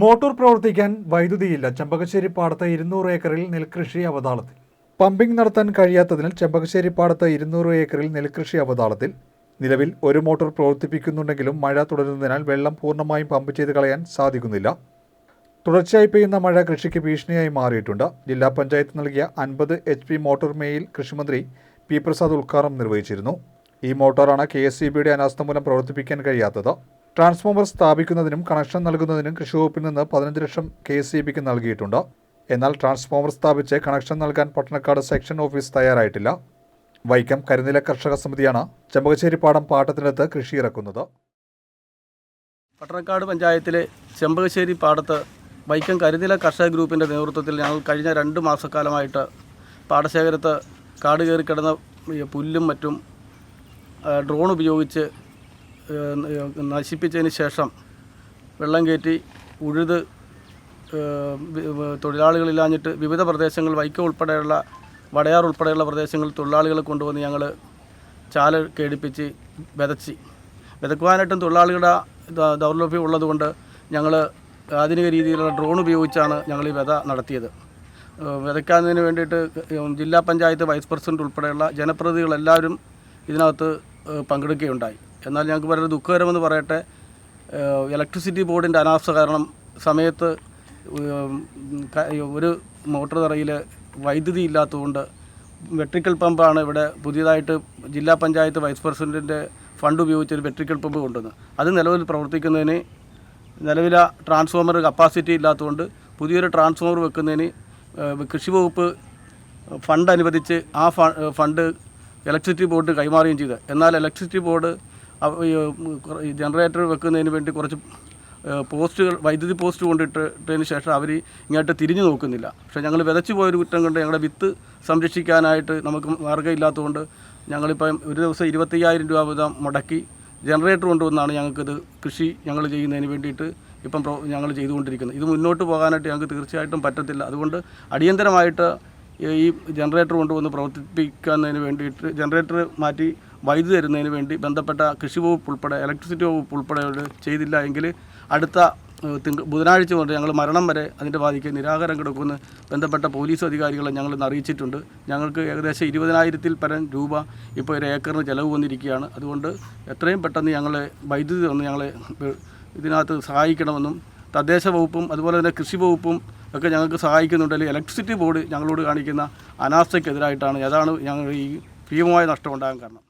Motor പ്രവർത്തിക്കാൻ വൈദ്യുതിയില്ല. ചെമ്പകശ്ശേരി പാടത്ത് ഇരുന്നൂറ് ഏക്കറിൽ നെൽകൃഷി അവതാളത്തിൽ. പമ്പിംഗ് നടത്താൻ കഴിയാത്തതിനാൽ ചെമ്പകശ്ശേരി പാടത്ത് ഇരുന്നൂറ് ഏക്കറിൽ നെൽകൃഷി അവതാളത്തിൽ. നിലവിൽ ഒരു മോട്ടോർ പ്രവർത്തിപ്പിക്കുന്നുണ്ടെങ്കിലും മഴ തുടരുന്നതിനാൽ വെള്ളം പൂർണമായും പമ്പ് ചെയ്ത് കളയാൻ സാധിക്കുന്നില്ല. തുടർച്ചയായി പെയ്യുന്ന മഴ കൃഷിക്ക് ഭീഷണിയായി മാറിയിട്ടുണ്ട്. ജില്ലാ പഞ്ചായത്ത് നൽകിയ അൻപത് എച്ച് പി മോട്ടോർ മേയിൽ കൃഷിമന്ത്രി പി പ്രസാദ് ഉദ്ഘാടനം നിർവഹിച്ചിരുന്നു. ഈ മോട്ടോറാണ് കെ എസ് സി ബിയുടെ അനാസ്ഥ മൂലം പ്രവർത്തിപ്പിക്കാൻ കഴിയാത്തത്. ട്രാൻസ്ഫോമർ സ്ഥാപിക്കുന്നതിനും കണക്ഷൻ നൽകുന്നതിനും കൃഷി വകുപ്പിൽ നിന്ന് പതിനഞ്ച് ലക്ഷം കെ സി ബിക്ക് നൽകിയിട്ടുണ്ട്. എന്നാൽ ട്രാൻസ്ഫോമർ സ്ഥാപിച്ച് കണക്ഷൻ നൽകാൻ പട്ടണക്കാട് സെക്ഷൻ ഓഫീസ് തയ്യാറായിട്ടില്ല. വൈക്കം കരിനില കർഷക സമിതിയാണ് ചെമ്പകശ്ശേരി പാടം പാട്ടത്തിനടുത്ത് കൃഷി ഇറക്കുന്നത്. പട്ടണക്കാട് പഞ്ചായത്തിലെ ചെമ്പകശ്ശേരി പാടത്ത് വൈക്കം കരിനില കർഷക ഗ്രൂപ്പിന്റെ നേതൃത്വത്തിൽ ഞങ്ങൾ കഴിഞ്ഞ രണ്ട് മാസക്കാലമായിട്ട് പാടശേഖരത്ത് കാട് കയറി കിടന്ന പുല്ലും മറ്റും ഡ്രോൺ ഉപയോഗിച്ച് നശിപ്പിച്ചതിന് ശേഷം വെള്ളം കയറ്റി ഉഴുത് തൊഴിലാളികളില്ലാഞ്ഞിട്ട് വിവിധ പ്രദേശങ്ങൾ വൈക്കം ഉൾപ്പെടെയുള്ള വടയാർ ഉൾപ്പെടെയുള്ള പ്രദേശങ്ങളിൽ തൊഴിലാളികളെ കൊണ്ടുവന്ന് ഞങ്ങൾ ചാല കേടിപ്പിച്ച് വിതച്ച്. വിതക്കുവാനായിട്ടും തൊഴിലാളികളുടെ ദൗർലഭ്യം ഉള്ളതുകൊണ്ട് ഞങ്ങൾ ആധുനിക രീതിയിലുള്ള ഡ്രോൺ ഉപയോഗിച്ചാണ് ഞങ്ങൾ ഈ വിത നടത്തിയത്. വിതയ്ക്കുന്നതിന് വേണ്ടിയിട്ട് ജില്ലാ പഞ്ചായത്ത് വൈസ് പ്രസിഡന്റ് ഉൾപ്പെടെയുള്ള ജനപ്രതിനിധികളെല്ലാവരും ഇതിനകത്ത് പങ്കെടുക്കുകയുണ്ടായി. എന്നാൽ ഞങ്ങൾക്ക് വളരെ ദുഃഖകരമെന്ന് പറയട്ടെ ഇലക്ട്രിസിറ്റി ബോർഡിന്റെ അനാസ്ഥ കാരണം സമയത്ത് ഒരു മോട്ടോർ തറയിൽ വൈദ്യുതി ഇല്ലാത്തതുകൊണ്ട് വെട്രിക്കൽ പമ്പാണ് ഇവിടെ പുതിയതായിട്ട് ജില്ലാ പഞ്ചായത്ത് വൈസ് പ്രസിഡന്റിന്റെ ഫണ്ട് ഉപയോഗിച്ച് ഒരു വെട്രിക്കൽ പമ്പ് കൊണ്ടുവന്നത്. അത് നിലവിൽ പ്രവർത്തിക്കുന്നതിന് നിലവിലെ ട്രാൻസ്ഫോമർ കപ്പാസിറ്റി ഇല്ലാത്തതുകൊണ്ട് പുതിയൊരു ട്രാൻസ്ഫോമർ വെക്കുന്നതിന് കൃഷി വകുപ്പ് ഫണ്ട് അനുവദിച്ച് ആ ഫണ്ട് ഇലക്ട്രിസിറ്റി ബോർഡ് കൈമാറുകയും ചെയ്തത് എന്നാൽ ഇലക്ട്രിസിറ്റി ബോർഡ് ജനറേറ്റർ വെക്കുന്നതിന് വേണ്ടി കുറച്ച് പോസ്റ്റുകൾ വൈദ്യുതി പോസ്റ്റ് കൊണ്ടിട്ടതിന് ശേഷം അവർ ഇങ്ങോട്ട് തിരിഞ്ഞു നോക്കുന്നില്ല. പക്ഷേ ഞങ്ങൾ വിതച്ചു പോയൊരു കുറ്റം കൊണ്ട് ഞങ്ങളുടെ വിത്ത് സംരക്ഷിക്കാനായിട്ട് നമുക്ക് മാർഗമില്ലാത്തതുകൊണ്ട് ഞങ്ങളിപ്പം ഒരു ദിവസം ഇരുപത്തയ്യായിരം രൂപ വീതം മുടക്കി ജനറേറ്റർ കൊണ്ടുവന്നാണ് ഞങ്ങൾക്കിത് കൃഷി ഞങ്ങൾ ചെയ്യുന്നതിന് വേണ്ടിയിട്ട് ഇപ്പം ഞങ്ങൾ ചെയ്തുകൊണ്ടിരിക്കുന്നത്. ഇത് മുന്നോട്ട് പോകാനായിട്ട് ഞങ്ങൾക്ക് തീർച്ചയായിട്ടും പറ്റത്തില്ല. അതുകൊണ്ട് അടിയന്തരമായിട്ട് ഈ ജനറേറ്റർ കൊണ്ടുവന്ന് പ്രവർത്തിപ്പിക്കുന്നതിന് വേണ്ടിയിട്ട് ജനറേറ്റർ മാറ്റി വൈദ്യുതി തരുന്നതിന് വേണ്ടി ബന്ധപ്പെട്ട കൃഷി വകുപ്പ് ഉൾപ്പെടെ ഇലക്ട്രിസിറ്റി വകുപ്പ് ഉൾപ്പെടെ ചെയ്തില്ല എങ്കിൽ അടുത്ത തിങ്ക ബുധനാഴ്ച കൊണ്ട് ഞങ്ങൾ മരണം വരെ അതിന്റെ ബാധിക്ക് നിരാകരം കിടക്കുമെന്ന് ബന്ധപ്പെട്ട പോലീസ് അധികാരികളെ ഞങ്ങൾ അറിയിച്ചിട്ടുണ്ട്. ഞങ്ങൾക്ക് ഏകദേശം ഇരുപതിനായിരത്തിൽ പരം രൂപ ഇപ്പോൾ ഒരു ഏക്കറിന് ചിലവ് വന്നിരിക്കുകയാണ്. അതുകൊണ്ട് എത്രയും പെട്ടെന്ന് ഞങ്ങളെ വൈദ്യുതി തന്ന് ഞങ്ങളെ ഇതിനകത്ത് സഹായിക്കണമെന്നും തദ്ദേശ വകുപ്പും അതുപോലെ തന്നെ കൃഷി വകുപ്പും ഒക്കെ ഞങ്ങൾക്ക് സഹായിക്കുന്നുണ്ടെങ്കിൽ ഇലക്ട്രിസിറ്റി ബോർഡ് ഞങ്ങളോട് കാണിക്കുന്ന അനാസ്ഥയ്ക്കെതിരായിട്ടാണ് അതാണ് ഞങ്ങൾ ഈ ഭീമമായ നഷ്ടമുണ്ടാകാൻ കാരണം